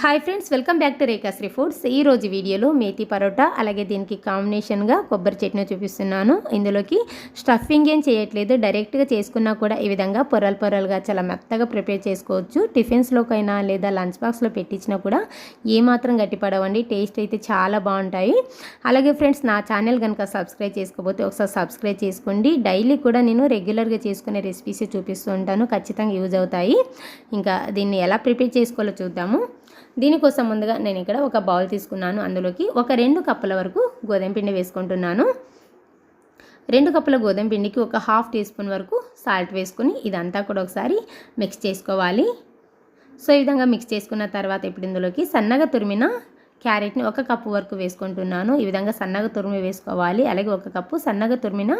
Hi friends welcome back to Rekhashri foods ఈ రోజు వీడియోలో మేతి పరోటా అలాగే దీనికి కాంబినేషన్గా కొబ్బరి చట్నీ చూపిస్తున్నాను. ఇందులోకి స్టఫింగ్ ఏం చేయట్లేదు డైరెక్ట్గా చేసుకున్నా కూడా ఈ విధంగా పొరలు పొరలుగా చాలా మెత్తగా ప్రిపేర్ చేసుకోవచ్చు. టిఫిన్స్లోకైనా లేదా లంచ్ బాక్స్లో పెట్టించినా కూడా ఏమాత్రం గట్టిపడవండి టేస్ట్ అయితే చాలా బాగుంటాయి. అలాగే ఫ్రెండ్స్ నా ఛానల్ కనుక సబ్స్క్రైబ్ చేసుకోకపోతే ఒకసారి సబ్స్క్రైబ్ చేసుకోండి. డైలీ కూడా నేను రెగ్యులర్గా చేసుకునే రెసిపీస్ చూపిస్తూ ఉంటాను ఖచ్చితంగా యూజ్ అవుతాయి. ఇంకా దీన్ని ఎలా ప్రిపేర్ చేసుకోవాలో చూద్దాము. దీనికోసం ముందుగా నేను ఇక్కడ ఒక బౌల్ తీసుకున్నాను. అందులోకి ఒక రెండు కప్పుల వరకు గోధుమ పిండి వేసుకుంటున్నాను. రెండు కప్పుల గోధుమ పిండికి ఒక హాఫ్ టీ స్పూన్ వరకు సాల్ట్ వేసుకుని ఇదంతా కూడా ఒకసారి మిక్స్ చేసుకోవాలి. సో ఈ విధంగా మిక్స్ చేసుకున్న తర్వాత ఇప్పుడు ఇందులోకి సన్నగా తురిమిన క్యారెట్ని ఒక కప్పు వరకు వేసుకుంటున్నాను. ఈ విధంగా సన్నగా తురిమి వేసుకోవాలి. అలాగే ఒక కప్పు సన్నగా తురిమిన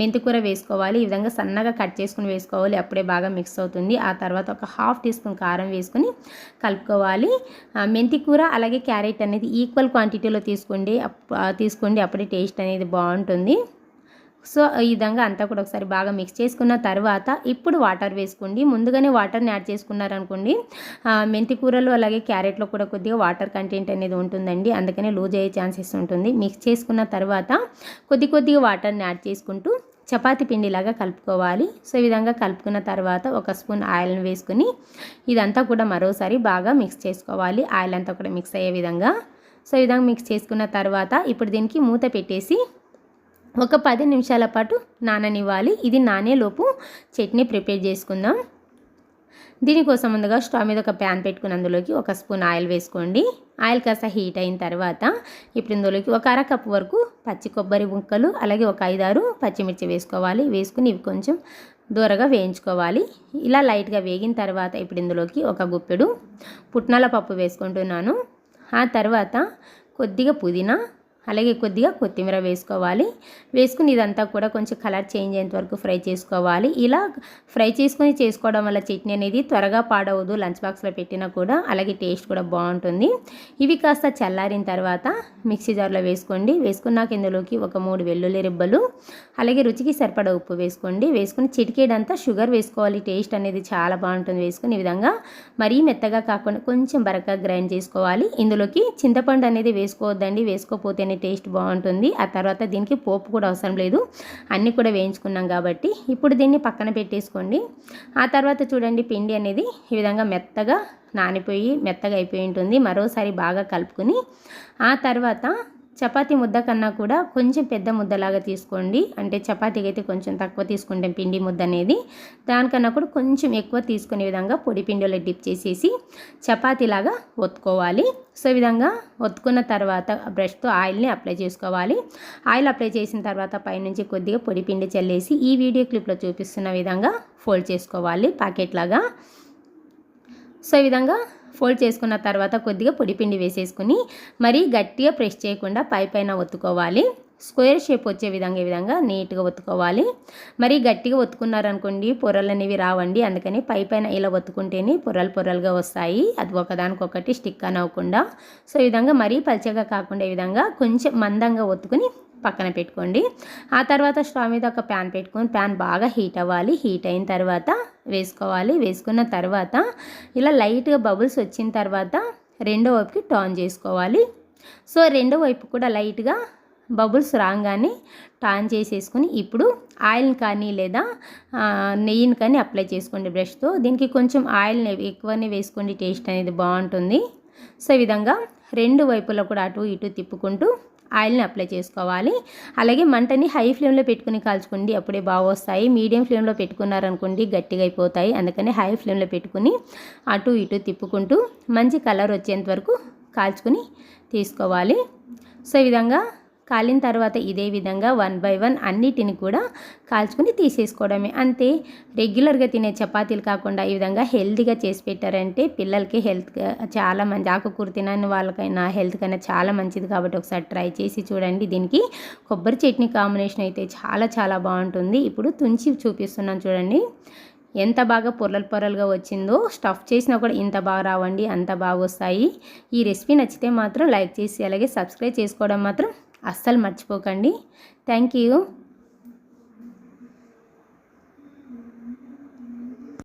మెంతికూర వేసుకోవాలి. ఈ విధంగా సన్నగా కట్ చేసుకుని వేసుకోవాలి. అప్పుడే బాగా మిక్స్ అవుతుంది. ఆ తర్వాత ఒక హాఫ్ టీ స్పూన్ కారం వేసుకుని కలుపుకోవాలి. మెంతికూర అలాగే క్యారెట్ అనేది ఈక్వల్ క్వాంటిటీలో తీసుకోండి. తీసుకోండి. అప్పుడే టేస్ట్ అనేది బాగుంటుంది. సో ఈ విధంగా అంతా కూడా ఒకసారి బాగా మిక్స్ చేసుకున్న తర్వాత ఇప్పుడు వాటర్ వేసుకోండి. ముందుగానే వాటర్ని యాడ్ చేసుకున్నారనుకోండి మెంతి కూరలు అలాగే క్యారెట్లో కూడా కొద్దిగా వాటర్ కంటెంట్ అనేది ఉంటుందండి. అందుకనే లూజ్ అయ్యే ఛాన్సెస్ ఉంటుంది. మిక్స్ చేసుకున్న తర్వాత కొద్ది కొద్దిగా వాటర్ని యాడ్ చేసుకుంటూ చపాతి పిండిలాగా కలుపుకోవాలి. సో ఈ విధంగా కలుపుకున్న తర్వాత ఒక స్పూన్ ఆయిల్ని వేసుకుని ఇదంతా కూడా మరోసారి బాగా మిక్స్ చేసుకోవాలి. ఆయిల్ అంతా కూడా మిక్స్ అయ్యే విధంగా. సో ఈ విధంగా మిక్స్ చేసుకున్న తర్వాత ఇప్పుడు దీనికి మూత పెట్టేసి ఒక పది నిమిషాల పాటు నాననివ్వాలి. ఇది నానేలోపు చట్నీ ప్రిపేర్ చేసుకుందాం. దీనికోసం ముందుగా స్టవ్ మీద ఒక ప్యాన్ పెట్టుకుని అందులోకి ఒక స్పూన్ ఆయిల్ వేసుకోండి. ఆయిల్ కాస్త హీట్ అయిన తర్వాత ఇప్పుడు ఇందులోకి ఒక అరకప్పు వరకు పచ్చి కొబ్బరి ముక్కలు అలాగే ఒక ఐదారు పచ్చిమిర్చి వేసుకోవాలి. వేసుకుని ఇవి కొంచెం దూరగా వేయించుకోవాలి. ఇలా లైట్గా వేగిన తర్వాత ఇప్పుడు ఇందులోకి ఒక గుప్పెడు పుట్నాల పప్పు వేసుకుంటున్నాను. ఆ తర్వాత కొద్దిగా పుదీనా అలాగే కొద్దిగా కొత్తిమీర వేసుకోవాలి. వేసుకుని ఇదంతా కూడా కొంచెం కలర్ చేంజ్ అయ్యేంత వరకు ఫ్రై చేసుకోవాలి. ఇలా ఫ్రై చేసుకొని చేసుకోవడం వల్ల చట్నీ అనేది త్వరగా పాడవదు. లంచ్ బాక్స్లో పెట్టినా కూడా అలాగే టేస్ట్ కూడా బాగుంటుంది. ఇవి కాస్త చల్లారిన తర్వాత మిక్సీ జార్లో వేసుకోండి. వేసుకున్నాక ఇందులోకి ఒక మూడు వెల్లుల్లి రిబ్బలు అలాగే రుచికి సరిపడ ఉప్పు వేసుకోండి. వేసుకుని చిటికేడంతా షుగర్ వేసుకోవాలి. టేస్ట్ అనేది చాలా బాగుంటుంది వేసుకుని ఈ విధంగా. మరీ మెత్తగా కాకుండా కొంచెం బరకగా గ్రైండ్ చేసుకోవాలి. ఇందులోకి చింతపండు అనేది వేసుకోవద్దండి. వేసుకోపోతేనే టేస్ట్ బాగుంటుంది. ఆ తర్వాత దీనికి పోపు కూడా అవసరం లేదు. అన్నీ కూడా వేయించుకున్నాం కాబట్టి ఇప్పుడు దీన్ని పక్కన పెట్టేసుకోండి. ఆ తర్వాత చూడండి పిండి అనేది ఈ విధంగా మెత్తగా నానిపోయి మెత్తగా అయిపోయి ఉంటుంది. మరోసారి బాగా కలుపుకొని ఆ తర్వాత చపాతీ ముద్ద కన్నా కూడా కొంచెం పెద్ద ముద్దలాగా తీసుకోండి. అంటే చపాతీకి అయితే కొంచెం తక్కువ తీసుకుంటాం పిండి ముద్ద అనేది. దానికన్నా కూడా కొంచెం ఎక్కువ తీసుకునే విధంగా పొడి పిండిలో డిప్ చేసేసి చపాతీలాగా ఒత్తుకోవాలి. సో ఈ విధంగా ఒత్తుకున్న తర్వాత బ్రష్తో ఆయిల్ని అప్లై చేసుకోవాలి. ఆయిల్ అప్లై చేసిన తర్వాత పైనుంచి కొద్దిగా పొడి పిండి చల్లేసి ఈ వీడియో క్లిప్లో చూపిస్తున్న విధంగా ఫోల్డ్ చేసుకోవాలి. ప్యాకెట్ లాగా సో ఈ విధంగా ఫోల్డ్ చేసుకున్న తర్వాత కొద్దిగా పొడిపిండి వేసేసుకుని మరీ గట్టిగా ప్రెస్ చేయకుండా పై పైన ఒత్తుకోవాలి. స్క్వేర్ షేప్ వచ్చే విధంగా ఈ విధంగా నీట్గా ఒత్తుకోవాలి. మరీ గట్టిగా ఒత్తుకున్నారనుకోండి పొరలు అనేవి రావండి. అందుకని పై పైన ఇలా ఒత్తుకుంటేనే పొరలు పొరలుగా వస్తాయి. అది ఒకదానికొకటి స్టిక్ అని అవ్వకుండా సో ఈ విధంగా మరీ పల్చగా కాకుండా ఈ విధంగా కొంచెం మందంగా ఒత్తుకుని పక్కన పెట్టుకోండి. ఆ తర్వాత స్టవ్ మీద ఒక ప్యాన్ పెట్టుకొని ప్యాన్ బాగా హీట్ అవ్వాలి. హీట్ అయిన తర్వాత వేసుకోవాలి. వేసుకున్న తర్వాత ఇలా లైట్గా బబుల్స్ వచ్చిన తర్వాత రెండో వైపుకి టర్న్ చేసుకోవాలి. సో రెండో వైపు కూడా లైట్గా బబుల్స్ రాగానే టాన్ చేసేసుకుని ఇప్పుడు ఆయిల్ని కానీ లేదా నెయ్యిని కానీ అప్లై చేసుకోండి బ్రష్తో. దీనికి కొంచెం ఆయిల్ని ఎక్కువనే వేసుకోండి. టేస్ట్ అనేది బాగుంటుంది. సో ఈ విధంగా రెండు వైపులో కూడా అటు ఇటు తిప్పుకుంటూ ఆయిల్ని అప్లై చేసుకోవాలి. అలాగే మంటని హై ఫ్లేమ్లో పెట్టుకుని కాల్చుకోండి. అప్పుడే బాగా వస్తాయి. మీడియం ఫ్లేమ్లో పెట్టుకున్నారనుకోండి గట్టిగా అయిపోతాయి అందుకని హై ఫ్లేమ్లో పెట్టుకుని అటు ఇటు తిప్పుకుంటూ మంచి కలర్ వచ్చేంత వరకు కాల్చుకుని తీసుకోవాలి. సో ఈ విధంగా కాలిన తర్వాత ఇదే విధంగా వన్ బై వన్ అన్నిటిని కూడా కాల్చుకుని తీసేసుకోవడమే. అంతే రెగ్యులర్గా తినే చపాతీలు కాకుండా ఈ విధంగా హెల్తీగా చేసి పెట్టారంటే పిల్లలకి హెల్త్ చాలా మంచి ఆకుకూర తినని వాళ్ళకైనా హెల్త్కైనా చాలా మంచిది కాబట్టి ఒకసారి ట్రై చేసి చూడండి. దీనికి కొబ్బరి చట్నీ కాంబినేషన్ అయితే చాలా చాలా బాగుంటుంది. ఇప్పుడు తుంచి చూపిస్తున్నాను చూడండి. ఎంత బాగా పొరలు పొరలుగా వచ్చిందో స్టఫ్ చేసినా కూడా ఇంత బాగా రావండి అంత బాగా వస్తాయి. ఈ రెసిపీ నచ్చితే మాత్రం లైక్ చేసి అలాగే సబ్స్క్రైబ్ చేసుకోవడం మాత్రం అస్సలు మర్చిపోకండి. Thank you.